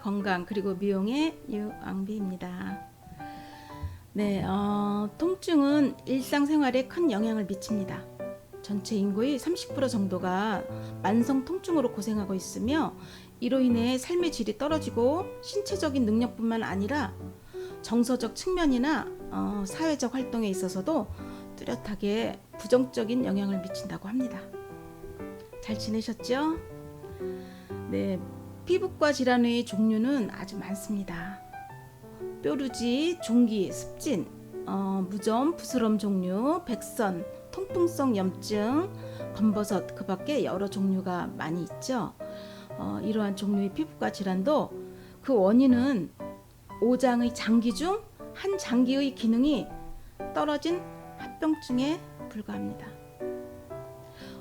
건강 그리고 미용의 유앙비입니다. 네, 어, 통증은 일상생활에 큰 영향을 미칩니다. 전체 인구의 30% 정도가 만성 통증으로 고생하고 있으며 이로 인해 삶의 질이 떨어지고 신체적인 능력뿐만 아니라 정서적 측면이나 어, 사회적 활동에 있어서도 뚜렷하게 부정적인 영향을 미친다고 합니다. 잘 지내셨죠? 네, 피부과 질환의 종류는 아주 많습니다. 뾰루지, 종기, 습진, 어, 무좀, 부스럼 종류, 백선, 통풍성 염증, 검버섯 그 밖에 여러 종류가 많이 있죠. 어, 이러한 종류의 피부과 질환도 그 원인은 오장의 장기 중 한 장기의 기능이 떨어진 합병증에 불과합니다.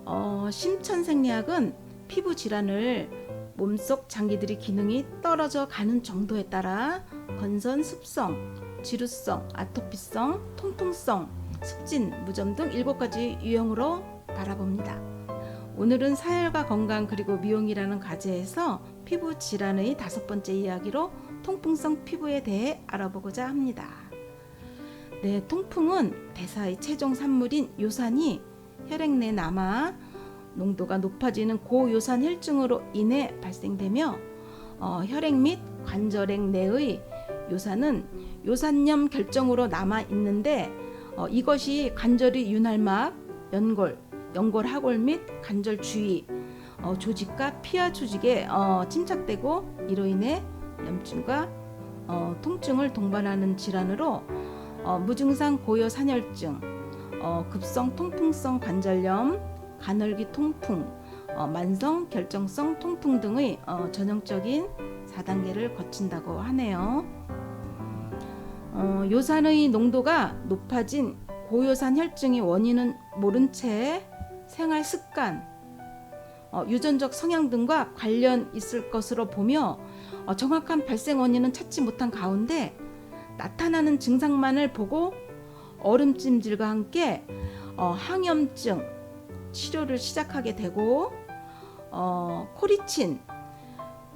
어, 심천생리학은 피부 질환을 몸속 장기들의 기능이 떨어져 가는 정도에 따라 건선 습성, 지루성, 아토피성, 통풍성, 습진, 무좀 등 일곱 가지 유형으로 바라봅니다. 오늘은 사혈과 건강 그리고 미용이라는 과제에서 피부 질환의 다섯 번째 이야기로 통풍성 피부에 대해 알아보고자 합니다. 네, 통풍은 대사의 최종 산물인 요산이 혈액 내 남아 농도가 높아지는 고요산 혈증으로 인해 발생되며 어, 혈액 및 관절액 내의 요산은 요산염 결정으로 남아 있는데 어, 이것이 관절의 윤활막, 연골, 연골 하골 및 관절 주위 어, 조직과 피하 조직에 어, 침착되고 이로 인해 염증과 어, 통증을 동반하는 질환으로 어, 무증상 고요 산혈증, 어, 급성 통풍성 관절염, 간헐기 통풍, 어, 만성 결정성 통풍 등의 어, 전형적인 4단계를 거친다고 하네요. 어, 요산의 농도가 높아진 고요산 혈증의 원인은 모른 채 생활 습관, 어, 유전적 성향 등과 관련 있을 것으로 보며 어, 정확한 발생 원인은 찾지 못한 가운데 나타나는 증상만을 보고 얼음찜질과 함께 어, 항염증 치료를 시작하게 되고 어, 코리친,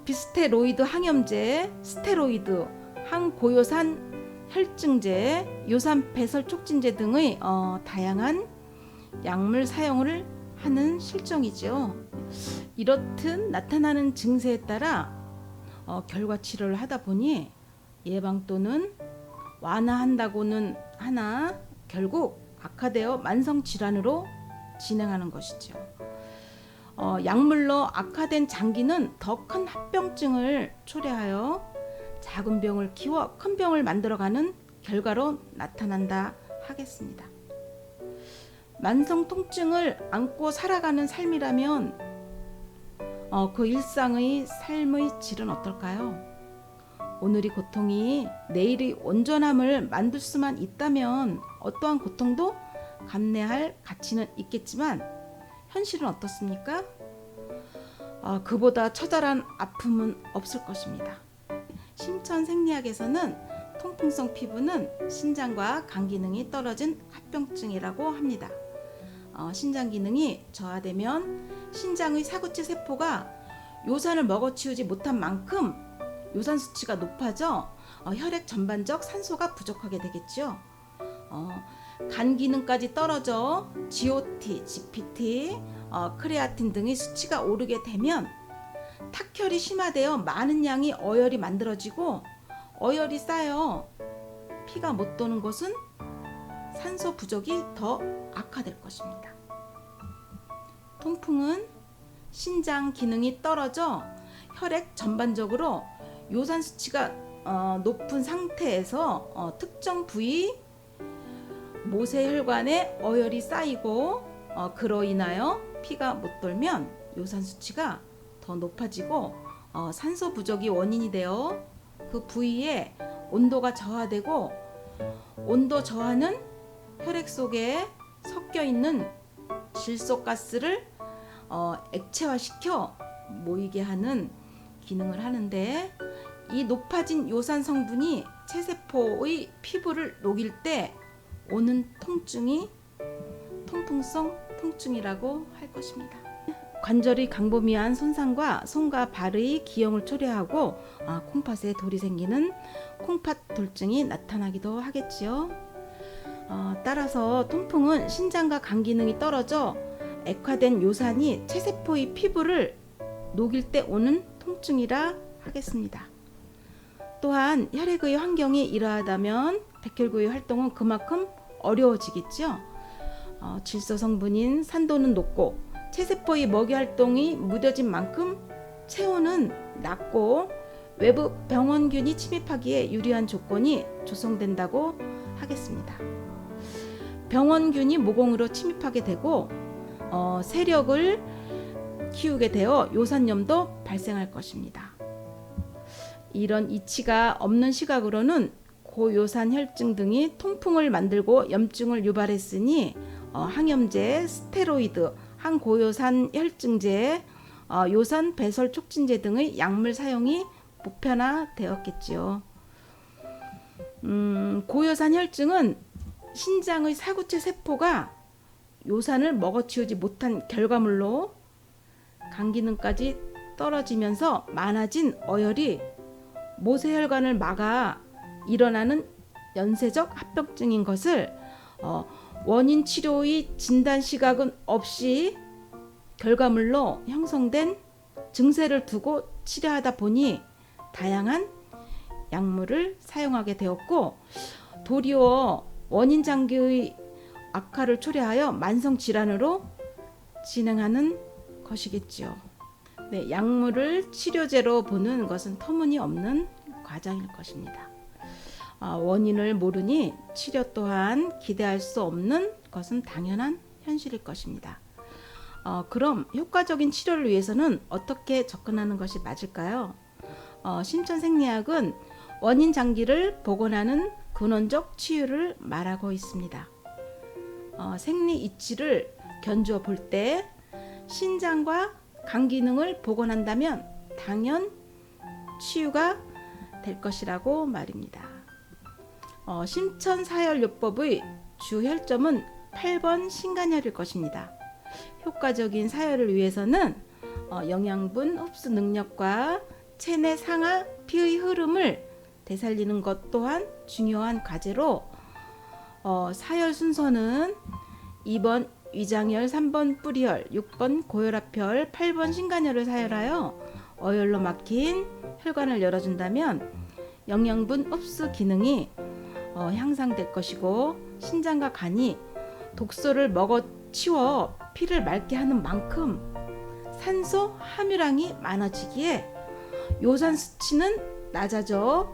비스테로이드 항염제, 스테로이드, 항고요산 혈증제, 요산 배설 촉진제 등의 어, 다양한 약물 사용을 하는 실정이죠. 이렇듯 나타나는 증세에 따라 어, 결과 치료를 하다 보니 예방 또는 완화한다고는 하나 결국 악화되어 만성 질환으로 진행하는 것이죠. 어, 약물로 악화된 장기는 더 큰 합병증을 초래하여 작은 병을 키워 큰 병을 만들어가는 결과로 나타난다 하겠습니다. 만성 통증을 안고 살아가는 삶이라면 어, 그 일상의 삶의 질은 어떨까요? 오늘의 고통이 내일의 온전함을 만들 수만 있다면 어떠한 고통도 감내할 가치는 있겠지만 현실은 어떻습니까? 어, 그보다 처절한 아픔은 없을 것입니다. 심천생리학에서는 통풍성 피부는 신장과 간 기능이 떨어진 합병증이라고 합니다. 어, 신장 기능이 저하되면 신장의 사구체 세포가 요산을 먹어치우지 못한 만큼 요산 수치가 높아져 어, 혈액 전반적 산소가 부족하게 되겠죠. 어, 간 기능까지 떨어져 GOT, GPT, 어, 크레아틴 등의 수치가 오르게 되면 탁혈이 심화되어 많은 양의 어혈이 만들어지고 어혈이 쌓여 피가 못 도는 것은 산소 부족이 더 악화될 것입니다. 통풍은 신장 기능이 떨어져 혈액 전반적으로 요산 수치가 어, 높은 상태에서 어, 특정 부위 모세혈관에 어혈이 쌓이고 어, 그로 인하여 피가 못 돌면 요산 수치가 더 높아지고 어, 산소 부족이 원인이 되어 그 부위에 온도가 저하되고 온도 저하는 혈액 속에 섞여 있는 질소가스를 어, 액체화시켜 모이게 하는 기능을 하는데 이 높아진 요산 성분이 체세포의 피부를 녹일 때 오는 통증이 통풍성 통증이라고 할 것입니다. 관절의 강보미한 손상과 손과 발의 기형을 초래하고 아, 콩팥에 돌이 생기는 콩팥 돌증이 나타나기도 하겠지요. 어, 따라서 통풍은 신장과 간 기능이 떨어져 액화된 요산이 체세포의 피부를 녹일 때 오는 통증이라 하겠습니다. 또한 혈액의 환경이 이러하다면 백혈구의 활동은 그만큼 어려워지겠죠. 어, 질소 성분인 산도는 높고 체세포의 먹이 활동이 무뎌진 만큼 체온은 낮고 외부 병원균이 침입하기에 유리한 조건이 조성된다고 하겠습니다. 병원균이 모공으로 침입하게 되고 어, 세력을 키우게 되어 요산염도 발생할 것입니다. 이런 이치가 없는 시각으로는 고요산 혈증 등이 통풍을 만들고 염증을 유발했으니 어, 항염제, 스테로이드, 항고요산 혈증제, 어, 요산 배설 촉진제 등의 약물 사용이 보편화되었겠지요. 음, 고요산 혈증은 신장의 사구체 세포가 요산을 먹어치우지 못한 결과물로 간 기능까지 떨어지면서 많아진 어혈이 모세혈관을 막아 일어나는 연쇄적 합병증인 것을 어, 원인 치료의 진단 시각은 없이 결과물로 형성된 증세를 두고 치료하다 보니 다양한 약물을 사용하게 되었고 도리어 원인 장기의 악화를 초래하여 만성 질환으로 진행하는 것이겠지요. 네, 약물을 치료제로 보는 것은 터무니없는 과정일 것입니다. 아, 원인을 모르니 치료 또한 기대할 수 없는 것은 당연한 현실일 것입니다. 어, 그럼 효과적인 치료를 위해서는 어떻게 접근하는 것이 맞을까요? 어, 신천 생리학은 원인 장기를 복원하는 근원적 치유를 말하고 있습니다. 어, 생리 이치를 견주어 볼 때 신장과 간 기능을 복원한다면 당연 치유가 될 것이라고 말입니다. 어, 심천사혈요법의 주혈점은 8번 신간혈일 것입니다. 효과적인 사혈을 위해서는 어, 영양분 흡수 능력과 체내 상하 피의 흐름을 되살리는 것 또한 중요한 과제로 어, 사혈 순서는 2번 위장혈, 3번 뿌리혈, 6번 고혈압혈, 8번 신간혈을 사혈하여 어혈로 막힌 혈관을 열어준다면 영양분 흡수 기능이 어, 향상될 것이고 신장과 간이 독소를 먹어 치워 피를 맑게 하는 만큼 산소 함유량이 많아지기에 요산 수치는 낮아져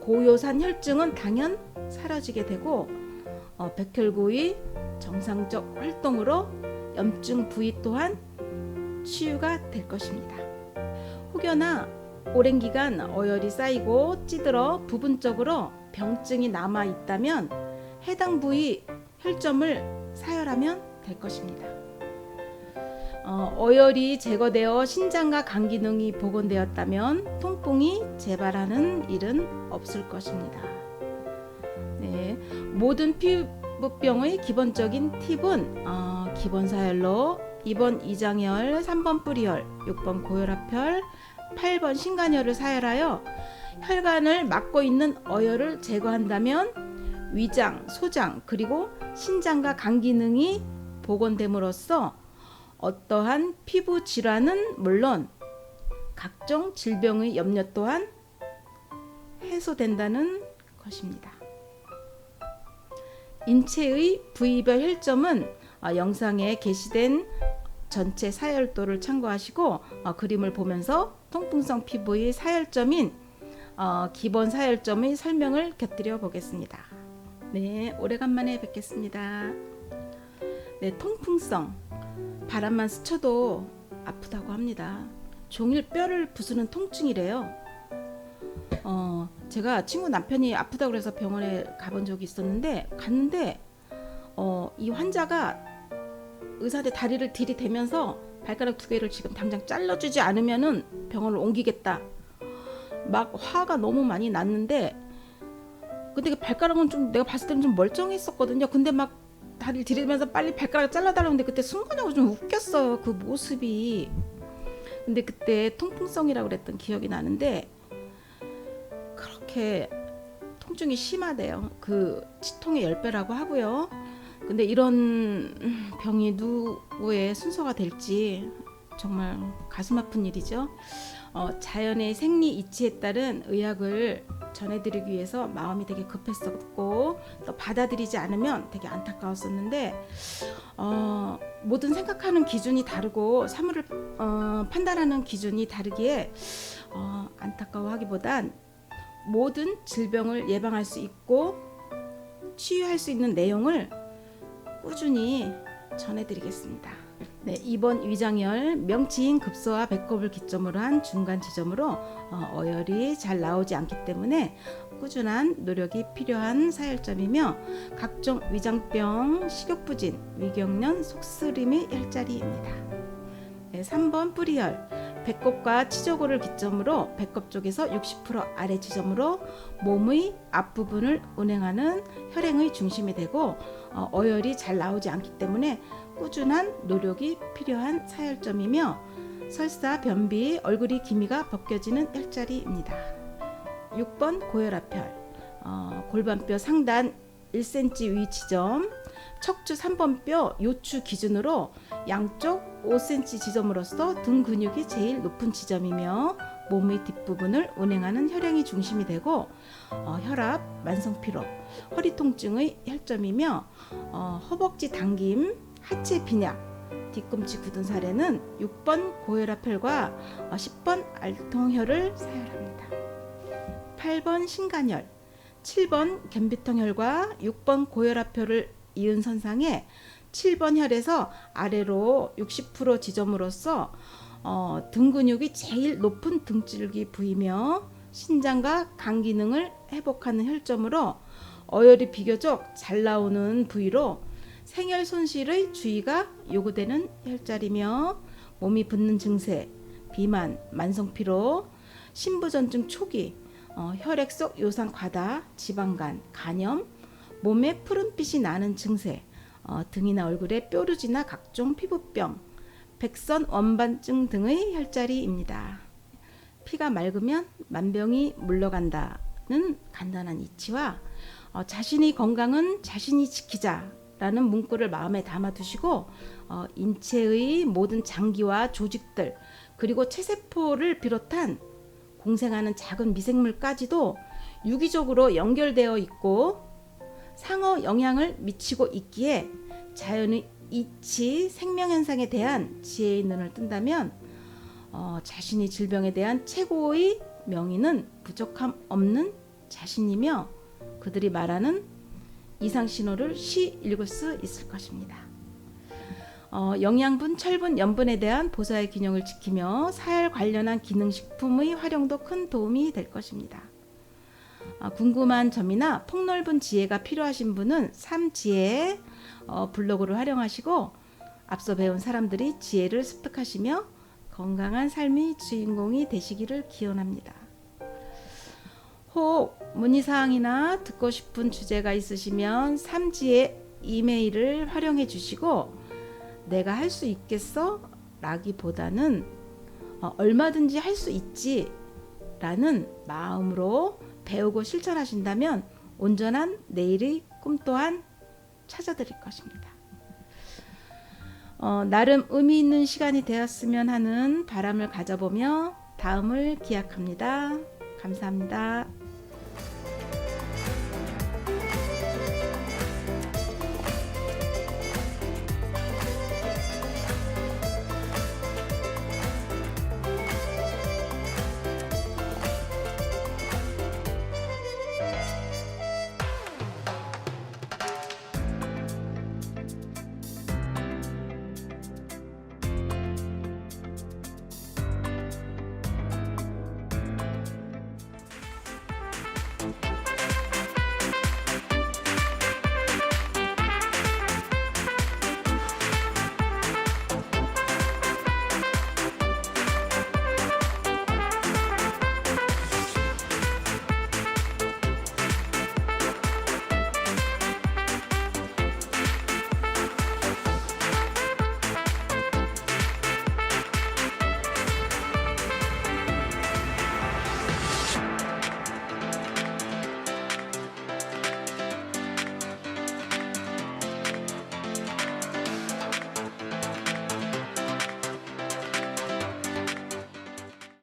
고요산 혈증은 당연 사라지게 되고 어, 백혈구의 정상적 활동으로 염증 부위 또한 치유가 될 것입니다. 혹여나 오랜 기간 어혈이 쌓이고 찌들어 부분적으로 병증이 남아 있다면 해당 부위 혈점을 사혈하면 될 것입니다. 어, 어혈이 제거되어 신장과 간 기능이 복원되었다면 통풍이 재발하는 일은 없을 것입니다. 네, 모든 피부병의 기본적인 팁은 어, 기본 사혈로 2번 이장혈, 3번 뿌리혈, 6번 고혈압혈, 8번 신간혈을 사혈하여 혈관을 막고 있는 어혈을 제거한다면 위장, 소장 그리고 신장과 간 기능이 복원됨으로써 어떠한 피부 질환은 물론 각종 질병의 염려 또한 해소된다는 것입니다. 인체의 부위별 혈점은 어, 영상에 게시된 전체 사혈도를 참고하시고 어, 그림을 보면서 통풍성 피부의 사혈점인 어, 기본 사혈점의 설명을 곁들여 보겠습니다. 네, 오래간만에 뵙겠습니다. 네, 통풍성 바람만 스쳐도 아프다고 합니다. 종일 뼈를 부수는 통증이래요. 어, 제가 친구 남편이 아프다고 그래서 병원에 가본 적이 있었는데 갔는데 어, 이 환자가 의사한테 다리를 들이대면서 발가락 두 개를 지금 당장 잘라주지 않으면은 병원을 옮기겠다. 막 화가 너무 많이 났는데 근데 그 발가락은 좀 내가 봤을 때는 좀 멀쩡했었거든요. 근데 막 다리를 들이면서 빨리 발가락 잘라달라는데 그때 순간적으로 좀 웃겼어요. 그 모습이. 근데 그때 통풍성이라고 그랬던 기억이 나는데 그렇게 통증이 심하대요. 그 치통의 10배라고 하고요. 근데 이런 병이 누구의 순서가 될지 정말 가슴 아픈 일이죠. 어, 자연의 생리 이치에 따른 의학을 전해드리기 위해서 마음이 되게 급했었고 또 받아들이지 않으면 되게 안타까웠었는데 어, 모든 생각하는 기준이 다르고 사물을 어, 판단하는 기준이 다르기에 어, 안타까워하기보단 모든 질병을 예방할 수 있고 치유할 수 있는 내용을 꾸준히 전해드리겠습니다. 네, 이번 위장열 명치인 급소와 배꼽을 기점으로 한 중간 지점으로 어, 어혈이 잘 나오지 않기 때문에 꾸준한 노력이 필요한 사혈점이며 각종 위장병, 식욕부진, 위경련, 속쓰림의 혈자리입니다. 네, 3번 뿌리혈 배꼽과 치조골을 기점으로 배꼽 쪽에서 60% 아래 지점으로 몸의 앞부분을 운행하는 혈행의 중심이 되고 어, 어혈이 잘 나오지 않기 때문에 꾸준한 노력이 필요한 사혈점이며 설사, 변비, 얼굴이 기미가 벗겨지는 혈자리입니다. 6번 고혈압혈 어, 골반뼈 상단 1cm 위 지점 척추 3번 뼈 요추 기준으로 양쪽 5cm 지점으로서 등 근육이 제일 높은 지점이며 몸의 뒷부분을 운행하는 혈행이 중심이 되고 어, 혈압, 만성 피로, 허리 통증의 혈점이며 어, 허벅지 당김, 하체 빈약, 뒤꿈치 굳은 사례는 6번 고혈압혈과 어, 10번 알통혈을 사혈합니다. 8번 신간혈, 7번 겸비통혈과 6번 고혈압혈을 이은 선상에 7번 혈에서 아래로 60% 지점으로서 어, 등 근육이 제일 높은 등줄기 부위며 신장과 간 기능을 회복하는 혈점으로 어혈이 비교적 잘 나오는 부위로 생혈 손실의 주의가 요구되는 혈자리며 몸이 붓는 증세, 비만, 만성 피로, 신부전증 초기, 어, 혈액 속 요산 과다, 지방간, 간염, 몸에 푸른빛이 나는 증세, 어, 등이나 얼굴에 뾰루지나 각종 피부병, 백선 원반증 등의 혈자리입니다. 피가 맑으면 만병이 물러간다는 간단한 이치와 어, 자신의 건강은 자신이 지키자라는 문구를 마음에 담아두시고 어, 인체의 모든 장기와 조직들 그리고 체세포를 비롯한 공생하는 작은 미생물까지도 유기적으로 연결되어 있고 상호 영향을 미치고 있기에 자연의 이치 생명 현상에 대한 지혜의 눈을 뜬다면 어, 자신이 질병에 대한 최고의 명의는 부족함 없는 자신이며 그들이 말하는 이상 신호를 쉬 읽을 수 있을 것입니다. 어, 영양분, 철분, 염분에 대한 보사의 균형을 지키며 사혈 관련한 기능식품의 활용도 큰 도움이 될 것입니다. 아, 궁금한 점이나 폭넓은 지혜가 필요하신 분은 삼지혜 어, 블로그를 활용하시고 앞서 배운 사람들이 지혜를 습득하시며 건강한 삶의 주인공이 되시기를 기원합니다. 혹 문의사항이나 듣고 싶은 주제가 있으시면 삼지의 이메일을 활용해 주시고 내가 할 수 있겠어? 라기보다는 어, 얼마든지 할 수 있지 라는 마음으로 배우고 실천하신다면 온전한 내일의 꿈 또한 찾아드릴 것입니다. 어, 나름 의미 있는 시간이 되었으면 하는 바람을 가져보며 다음을 기약합니다. 감사합니다.